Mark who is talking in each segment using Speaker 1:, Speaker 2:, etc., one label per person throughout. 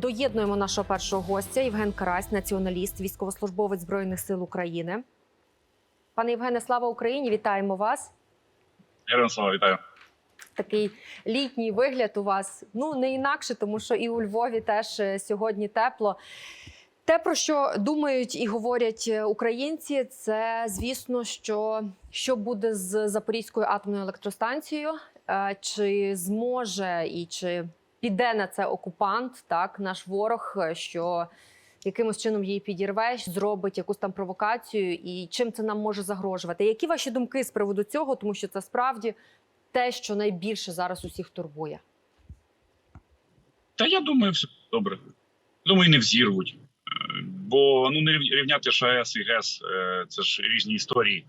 Speaker 1: Доєднуємо нашого першого гостя Євген Карась, націоналіст, військовослужбовець збройних сил України. Пане Євгене, слава Україні! Вітаємо вас.
Speaker 2: Слава вітаю.
Speaker 1: Такий літній вигляд у вас. Ну не інакше, тому що і у Львові теж е, сьогодні тепло. Те, про що думають і говорять е, українці, це звісно, що, що буде з Запорізькою атомною електростанцією, Е, чи зможе і чи піде на це окупант, так наш ворог, е, що якимось чином її підірве, зробить якусь там провокацію, і чим це нам може загрожувати? Які ваші думки з приводу цього? Тому що це справді те, що найбільше зараз усіх турбує.
Speaker 2: Та я думаю, все добре. Думаю, не взірвуть. Бо ну не рівняти ж АЕС і ГЕС е, це ж різні історії.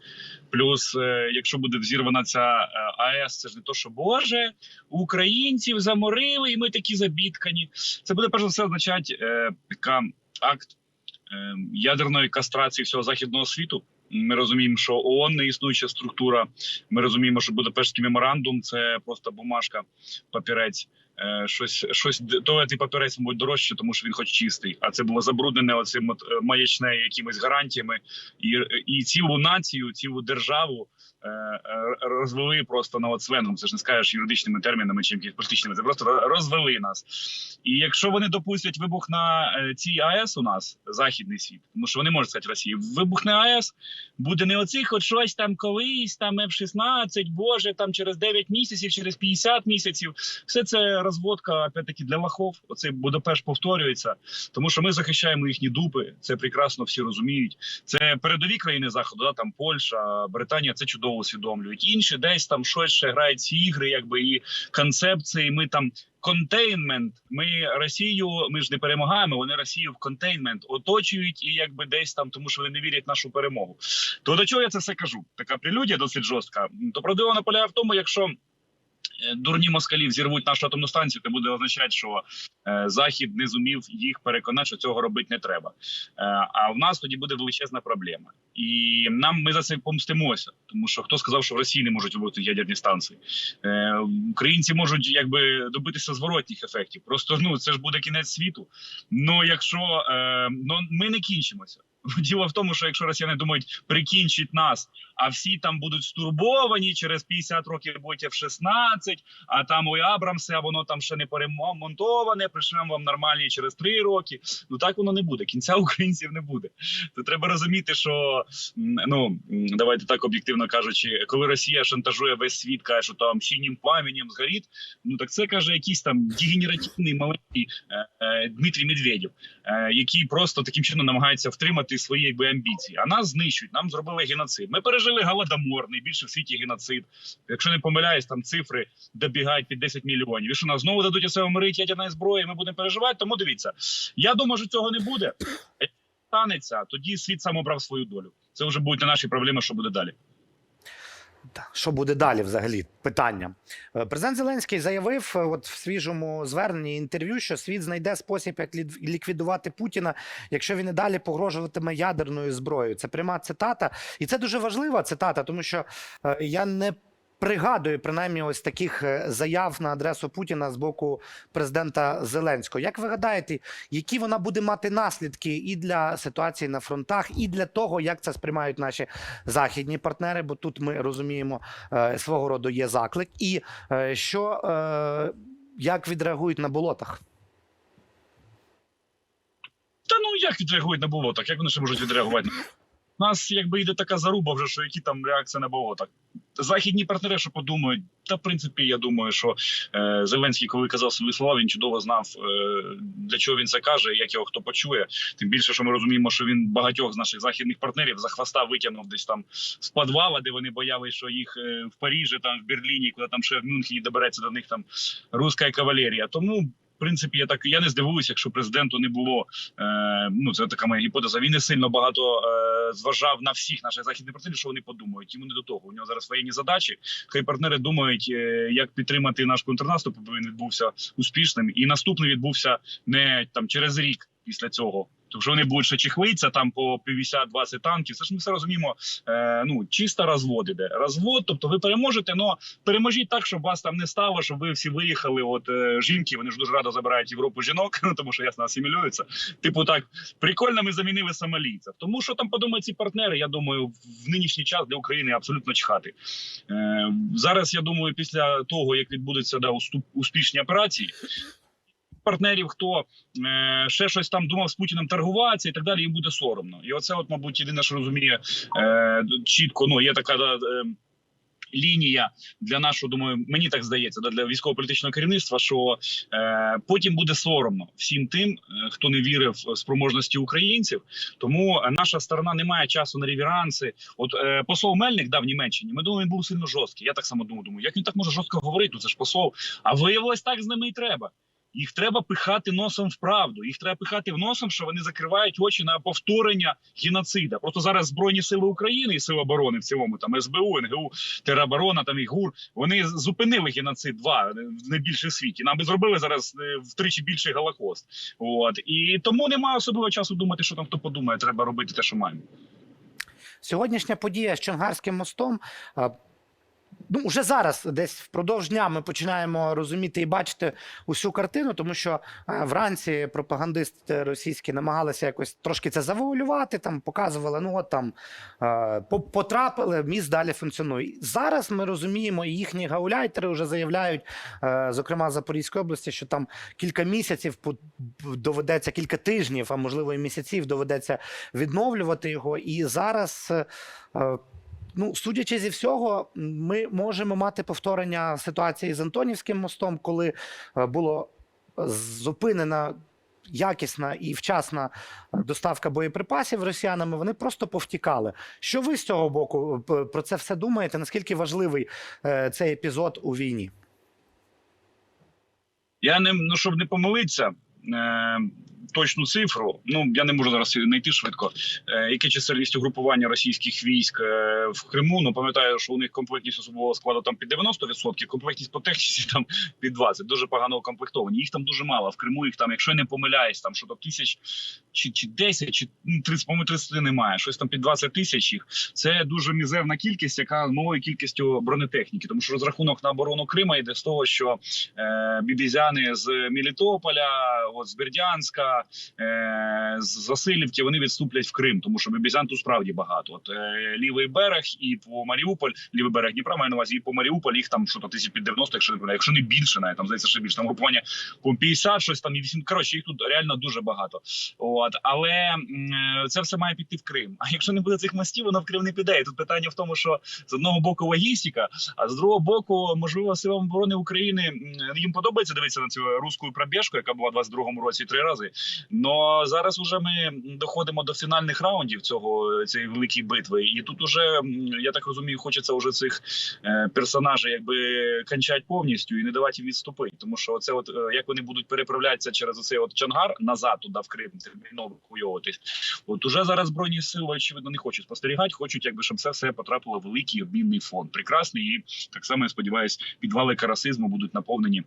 Speaker 2: Плюс, е, якщо буде взірвана ця е, АЕС, це ж не то, що Боже, українців заморили, і ми такі забіткані. Це буде перш за все означати така акт ядерної кастрації всього західного світу. Ми розуміємо, що ООН не існуюча структура. Ми розуміємо, що Будапештський меморандум це просто бумажка, папірець. Е, Щось, щось туалетний папірець, мабуть, дорожче, тому що він хоч чистий. А це було забруднене оцим е, якимись гарантіями, і, і цілу націю, цілу державу розвели просто на от свенгом. Це ж не скажеш юридичними термінами чи якимись політичними. Це просто розвели нас. І якщо вони допустять вибух на е, цій АЕС у нас західний світ, тому що вони можуть сказати Росії, вибухне АЕС буде не оцих, от щось там колись, там F-16, Боже, там через 9 місяців, через 50 місяців. Все це розводка опять-таки для лохов. Оцей Будапешт повторюється, тому що ми захищаємо їхні дупи. Це прекрасно всі розуміють. Це передові країни заходу, да, там Польща, Британія це чудово усвідомлюють. Інші десь там ще грають ці ігри, якби і концепції. Ми там. Контейнмент. Ми Росію, ми ж не перемагаємо. Вони Росію в контейнмент оточують і якби десь там, тому що вони не вірять в нашу перемогу. То до чого я це все кажу? Така прелюдія досить жорстка. То правдиво на поля в тому, якщо дурні москалі взірвуть нашу атомну станцію, це буде означати, що е, захід не зумів їх переконати, що цього робити не треба. Е, а в нас тоді буде величезна проблема, і нам ми за це помстимося, тому що хто сказав, що в Росії не можуть бути ядерні станції. Е, українці можуть якби добитися зворотніх ефектів. Просто ну це ж буде кінець світу. Ну якщо е, ну ми не кінчимося. Діло в тому, що якщо росіяни думають прикінчить нас, а всі там будуть стурбовані через 50 років будуть F-16, а там ой Абрамси, а воно там ще не перемонтоване, пришлемо вам нормальні через 3 роки. Ну так воно не буде. Кінця українців не буде. То треба розуміти, що ну давайте так об'єктивно кажучи, коли Росія шантажує весь світ, каже, що там синім пламенем згорить. Ну так це каже якийсь там дегенеративний маленький е, е, Дмитрій Медведєв, е, який просто таким чином намагається втримати свої якби амбіції. А нас знищують. Нам зробили геноцид. Ми пережили голодомор, найбільше в світі геноцид. Якщо не помиляюсь, там цифри добігають під 10 мільйонів. І що нас знову дадуть себе мирити ядерної зброї. Ми будемо переживати. Тому дивіться, я думаю, що цього не буде. А Якщо станеться, тоді світ сам обрав свою долю. Це вже будуть не наші проблеми, що буде далі.
Speaker 3: Що буде далі взагалі? Питання. Е, Президент Зеленський заявив е, от в свіжому зверненні інтерв'ю, що світ знайде спосіб, як ліквідувати Путіна, якщо він і далі погрожуватиме ядерною зброєю. Це пряма цитата, і це дуже важлива цитата, тому що е, я не пригадую принаймні ось таких е, заяв на адресу Путіна з боку президента Зеленського. Як ви гадаєте, які вона буде мати наслідки і для ситуації на фронтах, і для того, як це сприймають наші західні партнери? Бо тут ми розуміємо, е, свого роду є заклик, і е, що як відреагують на болотах?
Speaker 2: Та ну як відреагують на болотах? Як вони ще можуть відреагувати? Нас якби йде така заруба, вже що які там реакції на болотах. Західні партнери, що подумають, та в принципі, я думаю, що е, Зеленський, коли казав свої слова, він чудово знав е, для чого він це каже, як його хто почує. Тим більше, що ми розуміємо, що він багатьох з наших західних партнерів за хвоста витягнув десь там з підвала, де вони боялися, що їх е, в Парижі, там в Берліні, куди там ще в Мюнхені добереться до них там руська кавалерія. Тому. Принципі, я так я не здивуюся, якщо президенту не було. Е, ну це така моя гіпотеза. Він не сильно багато е, зважав на всіх наших західних партнерів, що вони подумають. Йому не до того. У нього зараз воєнні задачі. Хай партнери думають, е, як підтримати наш контрнаступ, аби він відбувся успішним. І наступний відбувся не там через рік після цього. Тому що вони будуть ще чехлитися там по 50-20 танків. Це ж ми все розуміємо. Е, ну чисто розвод іде. Розвод, тобто ви переможете, але переможіть так, щоб вас там не стало, щоб ви всі виїхали. От е, жінки, вони ж дуже радо забирають Європу жінок, ну, тому що ясно асимілюються. Типу, так прикольно, ми замінили сомалійців. Тому що там подумають ці партнери. Я думаю, в нинішній час для України абсолютно чхати. Е, зараз я думаю, після того як відбудуться да, успішні операції. Партнерів, хто е, ще щось там думав з Путіним торгуватися і так далі, їм буде соромно. І оце, от, мабуть, єдине, що розуміє е, чітко. Ну є така е, лінія для нашого, думаю, мені так здається, да, для військово-політичного керівництва, що е, потім буде соромно всім тим, е, хто не вірив в спроможності українців. Тому наша сторона не має часу на ревіранси. От е, посол Мельник дав Німеччині. Ми думали, він був сильно жорсткий. Я так само думаю, думаю, як він так може жорстко говорити? Це ж посол. А виявилось, так з ними і треба. Їх треба пихати носом в правду. Їх треба пихати в носом, що вони закривають очі на повторення геноцида. Просто зараз збройні сили України і сили оборони в цілому, там СБУ, НГУ, тероборона, там і ГУР. Вони зупинили геноцид два в найбільше світі. Нам би зробили зараз е, втричі більший голокост. От і тому немає особливого часу думати, що там хто подумає. Треба робити те, що маємо.
Speaker 3: Сьогоднішня подія з Чонгарським мостом. Ну, вже зараз, десь впродовж дня, ми починаємо розуміти і бачити усю картину, тому що е, вранці пропагандисти російські намагалися якось трошки це завуалювати, там показували, ну от там е, потрапили, міст далі функціонує. Зараз ми розуміємо, і їхні гауляйтери вже заявляють, е, зокрема Запорізької області, що там кілька місяців доведеться, кілька тижнів, а можливо і місяців доведеться відновлювати його. І зараз. Ну, судячи зі всього, ми можемо мати повторення ситуації з Антонівським мостом, коли е, було зупинена якісна і вчасна доставка боєприпасів росіянами. Вони просто повтікали. Що ви з цього боку е, про це все думаєте? Наскільки важливий е, цей епізод у війні?
Speaker 2: Я не ну щоб не помилитися. Е, точну цифру, ну я не можу зараз знайти швидко. Е, яке чисельність угрупування російських військ е, в Криму? Ну пам'ятаю, що у них комплектність особового складу там під 90%, комплектність по техніці там під 20%. Дуже погано укомплектовані. Їх там дуже мало. В Криму їх там, якщо я не помиляюсь, там що то тисяч чи, чи 10, чи ну, 30, по-моєму, 30 немає. Щось там під 20 тисяч їх. Це дуже мізерна кількість, яка малою кількістю бронетехніки, тому що розрахунок на оборону Крима йде з того, що е, бібізяни з Мелітополя, от з Бердянська, е, з Васильівки вони відступлять в Крим, тому що бібізян справді багато. От е, лівий берег і по Маріуполь, лівий берег Дніпра маю на увазі, і по Маріуполь їх там що то тисяч під 90, якщо не якщо не більше, навіть там здається, ще більше там групування по 50, щось там і 8, Коротше, їх тут реально дуже багато. От але е, це все має піти в Крим. А якщо не буде цих мостів, воно в Крим не піде. І тут питання в тому, що з одного боку логістика, а з другого боку, можливо, силам оборони України їм подобається дивитися на цю руську пробіжку, яка була в 22-му році три рази. Но зараз уже ми доходимо до фінальних раундів цього цієї великої битви, і тут уже я так розумію, хочеться вже цих е, персонажів якби кончать повністю і не давати їм відступити. Тому що це, от е, як вони будуть переправлятися через оцей от Чангар назад туди в Крим, терміново евакуйовуватись. От уже зараз збройні сили очевидно не хочуть спостерігати, хочуть, якби щоб це все потрапило в великий обмінний фонд. Прекрасний і так само я сподіваюся, підвали карасизму будуть наповнені.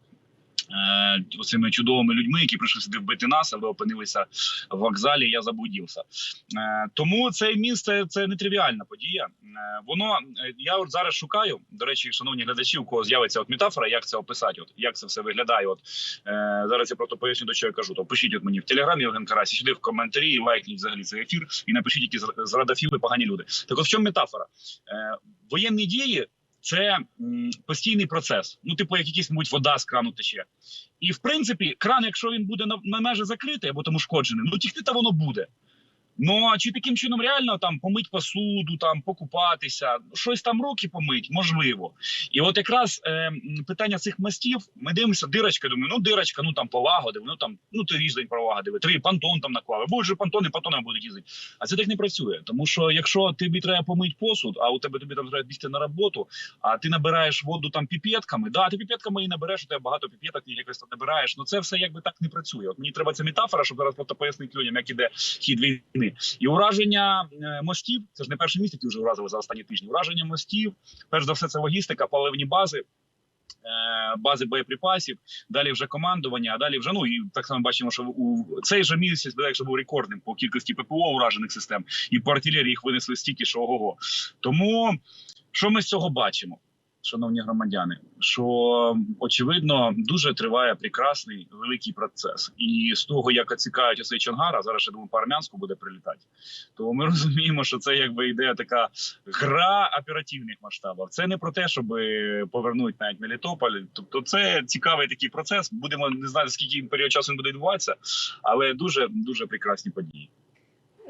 Speaker 2: Е, Оцими чудовими людьми, які прийшли сюди вбити нас, але опинилися в вокзалі. Я заблудився. Е, Тому це місце це нетривіальна подія. Е, Воно я от зараз шукаю. До речі, шановні глядачі, у кого з'явиться от метафора, як це описати, от як це все виглядає. От зараз я просто поясню, до чого я кажу. То пишіть от мені в телеграмі Євген Карасі, сюди в коментарі, і лайкніть взагалі цей ефір і напишіть, які зра- зрадафіли погані люди. Так от в чому метафора? Воєнні дії. Це постійний процес. Ну, типу, як якийсь, мабуть, вода з крану тече. І в принципі, кран, якщо він буде на, на межі закритий або там ушкоджений, ну тікти та воно буде. Ну а чи таким чином реально там помить посуду, там покупатися, щось там руки помить, можливо. І от якраз е, питання цих мостів, ми дивимося, дирочка, думаю, ну дирочка, ну там полагодив, ну там ну ти різдень полагодив, три понтон там наклали. Будуть же понтони, понтонами будуть їздити. А це так не працює. Тому що якщо тобі треба помити посуд, а у тебе тобі там треба бігти на роботу, а ти набираєш воду там піпетками, да, ти піпетками і набереш, у тебе багато піпеток, і якось там набираєш. Ну це все якби так не працює. От мені треба ця метафора, щоб зараз просто пояснити людям, як іде хід війни. І ураження е, мостів, це ж не перший місяць, вже уразили за останні тижні. Ураження мостів, перш за все, це логістика, паливні бази. е, Бази боєприпасів, далі вже командування, а далі вже ну і так само бачимо, що у цей же місяць якщо був рекордним по кількості ППО уражених систем, і по артилерії їх винесли стільки, що ого. Тому що ми з цього бачимо, шановні громадяни? Що очевидно дуже триває прекрасний великий процес, і з того, як оцікають оцей Чонгар, а зараз ще думаю, по армянську буде прилітати, то ми розуміємо, що це якби йде така гра оперативних масштабів. Це не про те, щоб повернути навіть Мелітополь. Тобто, це цікавий такий процес. Будемо не знати, скільки період часу він буде відбуватися, але дуже дуже прекрасні події.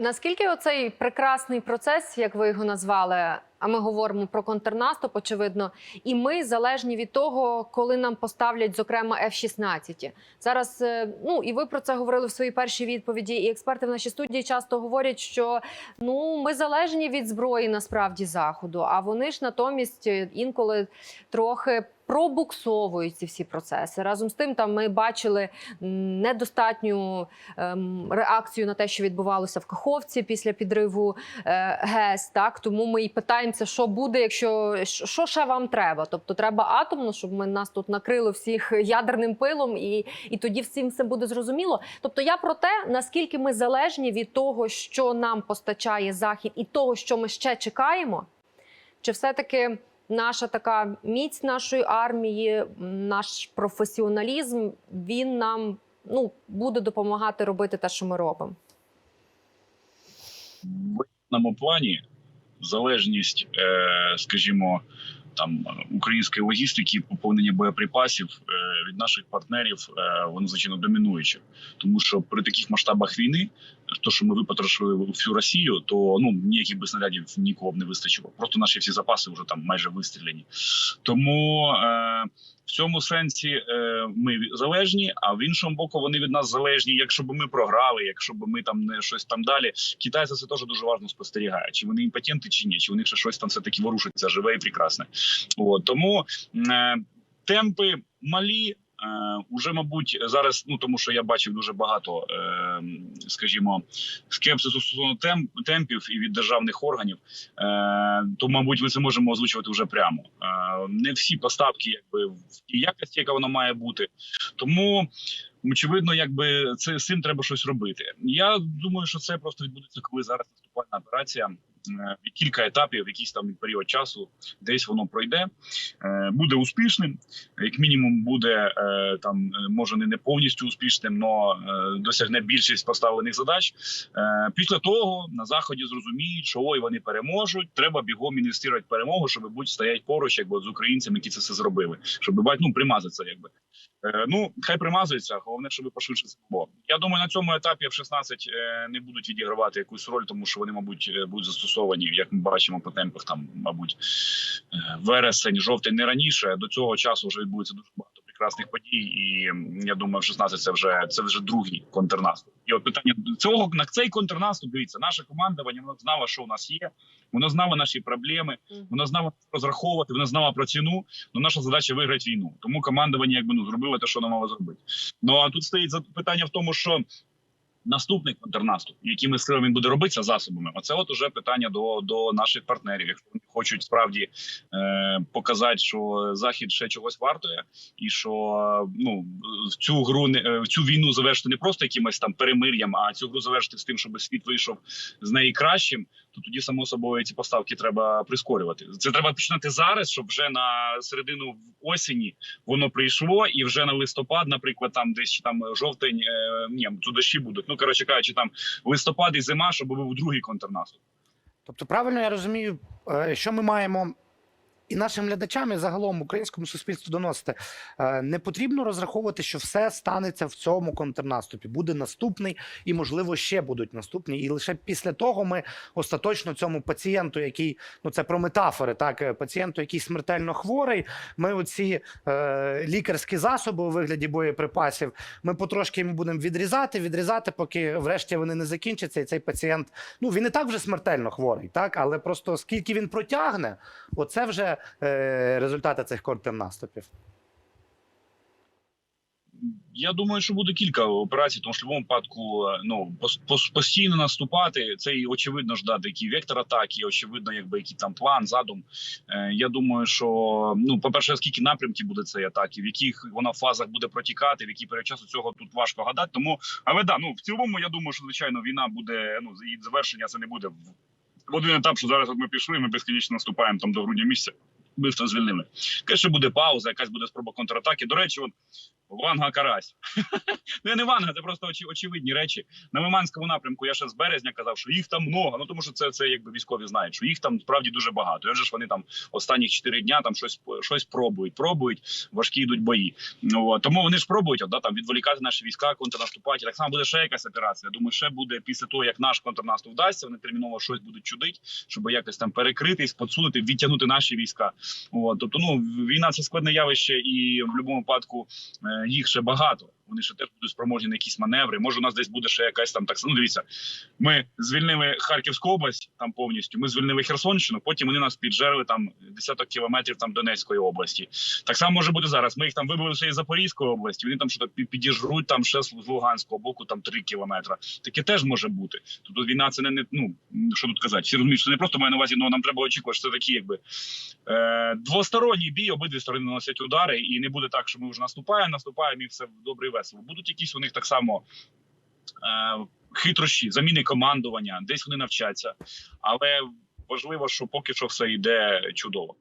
Speaker 1: Наскільки оцей прекрасний процес, як ви його назвали, а ми говоримо про контрнаступ, очевидно, і ми залежні від того, коли нам поставлять, зокрема, F-16. Зараз, е, ну і ви про це говорили в своїй першій відповіді. І експерти в нашій студії часто говорять, що ну ми залежні від зброї насправді заходу, а вони ж натомість е, інколи трохи. Пробуксовують ці всі процеси разом з тим. Там ми бачили недостатню ем, реакцію на те, що відбувалося в Каховці після підриву е, ГЕС. Так тому ми і питаємося, що буде, якщо що ще вам треба? Тобто треба атомно, щоб ми нас тут накрили всіх ядерним пилом, і, і тоді всім все буде зрозуміло. Тобто, я про те, наскільки ми залежні від того, що нам постачає захід, і того, що ми ще чекаємо, чи все-таки. Наша така міць нашої армії, наш професіоналізм, він нам ну буде допомагати робити те, що ми робимо.
Speaker 2: В воєнному плані залежність, е, скажімо, там української логістики, поповнення боєприпасів е, від наших партнерів, е, воно звичайно домінуюче, тому що при таких масштабах війни, то що ми випотрошили всю Росію, то ну ніяких би снарядів нікого б не вистачило. Просто наші всі запаси вже там майже вистріляні. Тому е, в цьому сенсі е, ми залежні, а в іншому боку вони від нас залежні. Якщо б ми програли, якщо б ми там не щось там далі. Китайці це теж дуже важливо спостерігає, чи вони імпотенти, чи ні, чи у них ще щось там все таки ворушиться, живе і прекрасне. От тому е, темпи малі. Е, уже, мабуть, зараз, ну тому що я бачив дуже багато, е, скажімо, скепсису стосовно темп, темпів і від державних органів, е, то, мабуть, ми це можемо озвучувати вже прямо. Е, не всі поставки, якби в тій якості, яка вона має бути. Тому очевидно, якби це з цим треба щось робити. Я думаю, що це просто відбудеться, коли зараз наступальна операція. Е, Кілька етапів, якийсь там період часу, десь воно пройде, е, буде успішним. Як мінімум, буде е, там, може не повністю успішним, але досягне більшість поставлених задач. Після того на заході зрозуміють, що ой, вони переможуть. Треба бігом інвестувати перемогу, щоб будь стоять поруч, якби з українцями, які це все зробили, щоб бать, ну примазатися, якби. Ну, хай примазується, головне, щоб пошвидше було. Я думаю, на цьому етапі F-16 е, не будуть відігравати якусь роль, тому що вони, мабуть, будуть застосовані, як ми бачимо по темпах, там, мабуть, е, вересень, жовтень, не раніше. До цього часу вже відбудеться дуже багато прекрасних подій. І я думаю, F-16 це вже це вже другий контрнаступ. І от питання цього на цей контрнаступ. Дивіться, наша командування вона знала, що у нас є. Вона знала наші проблеми. Вона знала розраховувати, вона знала про ціну. Ну наша задача виграти війну. Тому командування якби ну зробило те, що воно мало зробити. Ну а тут стоїть питання в тому, що наступний контрнаступ, якими силами буде робитися засобами, оце от уже питання до, до наших партнерів. Якщо вони хочуть справді е, показати, що захід ще чогось вартує, і що ну в цю гру не е, в цю війну завершити не просто якимось там перемир'ям, а цю гру завершити з тим, щоб світ вийшов з неї кращим. То тоді само собою ці поставки треба прискорювати. Це треба починати зараз, щоб вже на середину осені воно прийшло, і вже на листопад, наприклад, там десь там жовтень, е, ні, тут дощі будуть. Ну коротше кажучи, там листопад і зима, щоб був другий контрнаступ.
Speaker 3: Тобто, правильно я розумію, е, що ми маємо і нашим глядачам, і загалом українському суспільству доносити. Е, Не потрібно розраховувати, що все станеться в цьому контрнаступі. Буде наступний, і можливо ще будуть наступні. І лише після того ми остаточно цьому пацієнту, який ну це про метафори, так е, пацієнту, який смертельно хворий. Ми оці е, лікарські засоби у вигляді боєприпасів. Ми потрошки йому будемо відрізати, відрізати, поки врешті вони не закінчаться. І цей пацієнт, ну він і так вже смертельно хворий, так але просто скільки він протягне, оце вже е, результати цих контрнаступів.
Speaker 2: Я думаю, що буде кілька операцій, тому що в будь-якому випадку е, ну пос- пос- постійно наступати. Це і очевидно ж дати який вектор атаки, очевидно, якби який там план, задум. Е, я думаю, що ну, по перше, скільки напрямків буде цієї атаки, в яких вона фазах буде протікати, в який період часу цього тут важко гадати. Тому, але да, ну в цілому, я думаю, що звичайно війна буде. Ну і завершення це не буде в, в один етап, що зараз от ми пішли, ми безкінечно наступаємо там до грудня місяця. Ми все звільнили. Конечно, буде пауза, якась буде спроба контратаки. До речі, от Ванга Карась. ну не Ванга, це просто очі, очевидні речі. На Миманському напрямку я ще з березня казав, що їх там много. Ну тому що це, це якби військові знають, що їх там справді дуже багато. І отже ж вони там останні 4 дня там щось щось пробують, пробують, важкі йдуть бої. Ну тому вони ж пробують да, там відволікати наші війська, контрнаступати. Так само буде ще якась операція. Думаю, ще буде після того, як наш контрнаступ вдасться, вони терміново щось будуть чудити, щоб якось там перекритись, подсунути, відтягнути наші війська. От, тобто, ну війна це складне явище, і в будь-якому випадку е, їх ще багато. Вони ще теж будуть спроможні на якісь маневри. Може, у нас десь буде ще якась там так. Ну, дивіться, ми звільнили Харківську область там повністю. Ми звільнили Херсонщину. Потім вони нас піджерли там десяток кілометрів там Донецької області. Так само може бути зараз. Ми їх там вибили ще із Запорізької області. Вони там що підіжруть там ще з Луганського боку, там три кілометри. Таке теж може бути. Тобто війна це не, ну що тут казати. Всі розуміють, що не просто має на увазі, ну нам треба очікувати, що це такі, якби е, двосторонній бій, обидві сторони наносять удари, і не буде так, що ми вже наступаємо, наступаємо і все добре весело. Будуть якісь у них так само. Е, Хитрощі, заміни командування, десь вони навчаться, але важливо, що поки що все йде чудово.